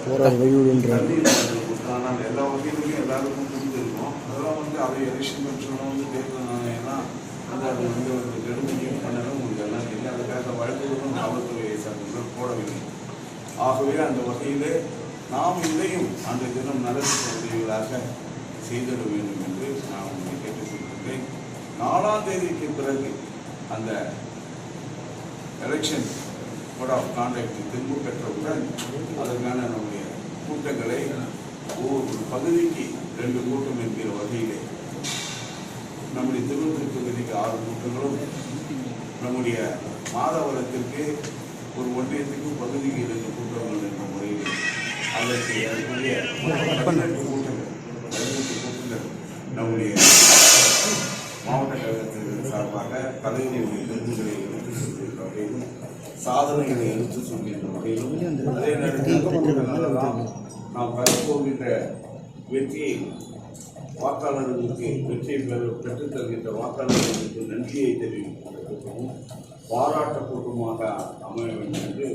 போராட எல்லா எல்லாருக்கும் கொடுத்துருக்கோம் அதெல்லாம் வந்து எலெக்ஷன் கமிஷனும் வந்து வந்து அது வந்து ஒரு பண்ணணும் உங்களுக்கு எல்லாம் தெரியும் அதுக்காக வழக்குகளும் காவல்துறை போடவில்லை ஆகவே அந்த வகையிலே நாம் இதையும் அந்த தினம் நலத்திட்ட உதவிகளாக செய்திட வேண்டும் என்று நான் உங்களை கேட்டுக்கொள்கிறேன். நாலாம் தேதிக்கு பிறகு அந்த எலெக்ஷன் கோட் ஆஃப் கான்டாக்ட் திரும்ப பெற்றவுடன் அதற்கான நம்முடைய கூட்டங்களை ஒவ்வொரு பகுதிக்கு ரெண்டு கூட்டம் என்கிற வகையிலே நம்முடைய திருவள்ளூர் தொகுதிக்கு ஆறு கூட்டங்களும் நம்முடைய மாதவரத்திற்கு ஒரு ஒன்றியத்துக்கு பகுதிக்கு இரண்டு கூட்டங்கள் என்ற முறையில் அதற்கு அதற்குரிய பதினெட்டு கூட்டங்கள் பதினெட்டு கூட்டங்கள் நம்முடைய மாவட்ட கழகத்திற்கு சார்பாக தலைவர்களுடைய விருதுகளை எடுத்து சென்றிருக்கிறோம் சாதனைகளை எடுத்து சொல்கின்ற வகையிலும் அதே நேரத்தில் நாம் பெறப்போகின்ற வெற்றியை வாக்காளர்களுக்கு வெற்றியை பெற பெற்றுத் தருகின்ற வாக்காளர்களுக்கு நன்றியை தெரிவிப்பதற்கும் பாராட்ட கூட்டமாக அமைய வேண்டும் என்று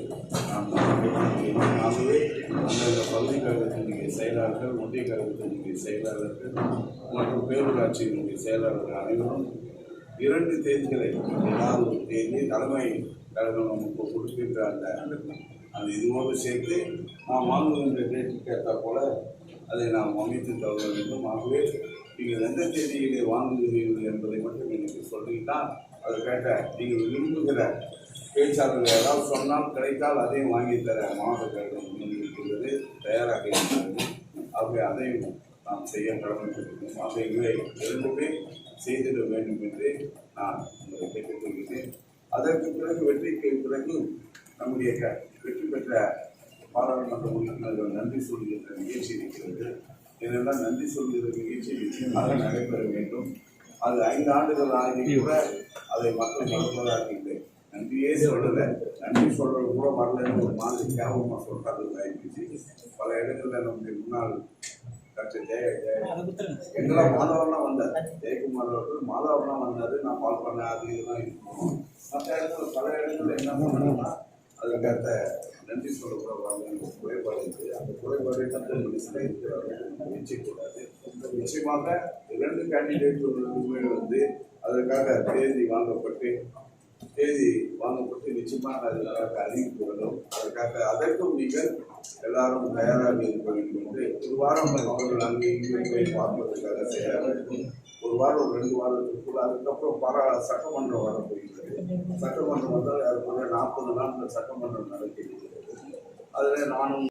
நான் கேட்டுக்கொள்கிறேன். ஆகவே அந்தந்த பகுதி கழகத்தினுடைய செயலாளர்கள் ஒன்றிய கழகத்தினுடைய செயலாளர்கள் மற்றும் பேரூராட்சியினுடைய செயலாளர்கள் அனைவரும் இரண்டு தேதிகளை ஏதாவது ஒரு தேதி தலைமை கழகம் நமக்கு கொடுக்கின்ற அந்த அந்த இதுவோடு சேர்த்து நாம் வாங்குகின்ற டேட்டுக்கு ஏற்ற போல அதை நாம் அமைத்து தவிர வேண்டும். ஆகவே நீங்கள் எந்த தேதியிலே வாங்குகிறீர்கள் என்பதை மட்டும் எனக்கு சொல்லிட்டால் அதற்கேட்ட நீங்கள் விரும்புகிற பேச்சாளர்கள் ஏதாவது சொன்னால் கிடைத்தால் அதையும் வாங்கி தர மாவட்ட கழகம் முன்னிறுத்துகிறது தயாராக இருக்கிறது. ஆகவே அதையும் நாம் செய்ய கடமைப்பட்டிருக்கோம் ஆகவே இவை இரண்டுமே செய்திட வேண்டும் என்று நான் உங்களை கேட்டுக்கொள்கிறேன். அதற்கு பிறகு வெற்றிக்கு பிறகு நம்முடைய க- வெற்றி பெற்ற பாராளுமன்ற உறுப்பினர்கள் நன்றி சொல்கின்ற நிகழ்ச்சி இருக்கிறது. இதெல்லாம் நன்றி சொல்கிற நிகழ்ச்சி நிச்சயமாக நடைபெற வேண்டும். அது ஐந்து ஆண்டுகள் ஆகி கூட அதை மக்கள் மறப்பதாக இல்லை நன்றியே சொல்லலை. நன்றி சொல்றது கூட வரலன்னு ஒரு மாதிரி கேவலமாக சொல்றது பல இடங்களில் நம்முடைய முன்னாள் டாக்டர் ஜெய எங்கெல்லாம் மாதவர்லாம் வந்தார்? ஜெயக்குமார் அவர்கள் மாதவர்லாம் வந்தார். நான் கால் பண்ணேன். அது இதெல்லாம் இருக்கணும் மற்ற இடத்துல பல இடத்துல என்ன பண்ணணும்னா அதுக்கடுத்த நன்றி சொல்ல கூட வரல குறைபாடு இருக்குது அந்த குறைபாடை கத்தல் லிஸ்டில் இருக்கிறவர்கள் நிச்சயக்கூடாது நிச்சயமாக இரண்டு கேண்டிடேட்டுகளுமே வந்து அதற்காக தேதி வாங்கப்பட்டு தேதி வாங்கப்பட்டு நிச்சயமாக அது நல்லா வரும் அதற்காக அதற்கும் நீங்கள் எல்லாரும் தயாராக இருக்க வேண்டும் என்று ஒரு வாரம் அவர்கள் அங்கே இங்கே போய் பார்ப்பதற்காக இருக்கும். ஒரு வாரம் ஒரு ரெண்டு வாரத்துக்குள்ள அதுக்கப்புறம் பாரா சட்டமன்றம் வர போகிறது சட்டமன்றம் வந்தால் அதுக்குள்ள நாற்பது நாட்கள் சட்டமன்றம் நடக்கிறது. அதில் நானும்